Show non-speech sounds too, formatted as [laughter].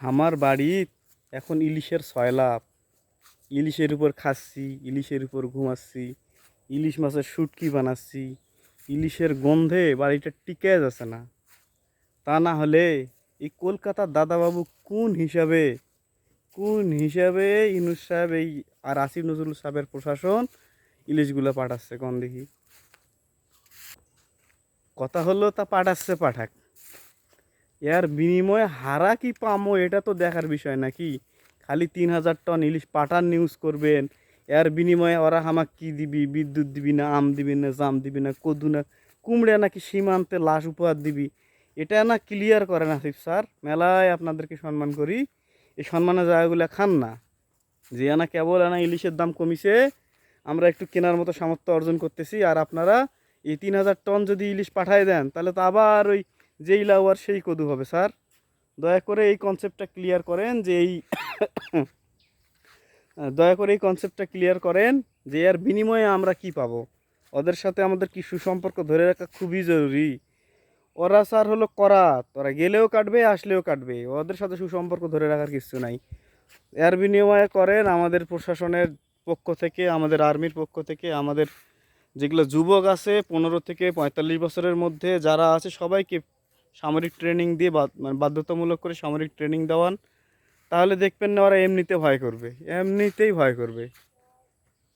আমার বাড়ি এখন ইলিশের সয়লাভ ইলিশের উপর খাচ্ছি, ইলিশের উপর ঘুমাচ্ছি, ইলিশ মাছের শুটকি বানাচ্ছি, ইলিশের গন্ধে বাড়িটা টিকে যাচ্ছে না। তা না হলে এই কলকাতার দাদাবাবু কোন হিসাবে কোন হিসাবে ইনুস সাহেব এই আর আসিফ নজরুল সাহেবের প্রশাসন ইলিশগুলো পাঠাচ্ছে কোন দেখি কথা হলো তা পাঠাচ্ছে পাঠাক। এর বিনিময়ে হারা কি পামো এটা তো দেখার বিষয় নাকি? খালি তিন হাজার টন ইলিশ পাঠান নিউজ করবেন, এর বিনিময়ে ওরা আমাকে কি দিবি? বিদ্যুৎ দিবি না, আম দিবি না, জাম দিবি না, কদু না, কুমড়ে নাকি সীমান্তে লাশ উপহার দিবি? এটা না ক্লিয়ার করে না আসিফ স্যার, মেলায় আপনাদেরকে সম্মান করি। এই সম্মানের জায়গাগুলো খান না। যে না কেবল আনা ইলিশের দাম কমিছে, আমরা একটু কেনার মতো সামর্থ্য অর্জন করতেছি, আর আপনারা এই তিন হাজার টন যদি ইলিশ পাঠায় দেন, তাহলে তো আবার ওই যেই লাউ আর সেই কদু হবে, স্যার। দয়া করে এই কনসেপ্টটা ক্লিয়ার করেন যে এই [coughs] দয়া করে এই কনসেপ্টটা ক্লিয়ার করেন যে এর বিনিময়ে আমরা কি পাবো। ওদের সাথে আমাদের কি সুসম্পর্ক ধরে রাখা খুবই জরুরি। ওরা, স্যার, হলো করা তোরা গেলেও কাটবে, আসলেও কাটবে। ওদের সাথে সুসম্পর্ক ধরে রাখার কিছু নাই। এর বিনিময়ে করেন আমাদের প্রশাসনের পক্ষ থেকে, আমাদের আর্মির পক্ষ থেকে, আমাদের যেগুলো যুবক আছে, পনেরো থেকে পঁয়তাল্লিশ বছরের মধ্যে যারা আছে, সবাইকে সামরিক ট্রেনিং দিয়ে মানে বাধ্যতামূলক করে সামরিক ট্রেনিং দেওয়ান। তাহলে দেখবেন না ওরা এমনিতে ভয় করবে। এমনিতেই ভয় করবে।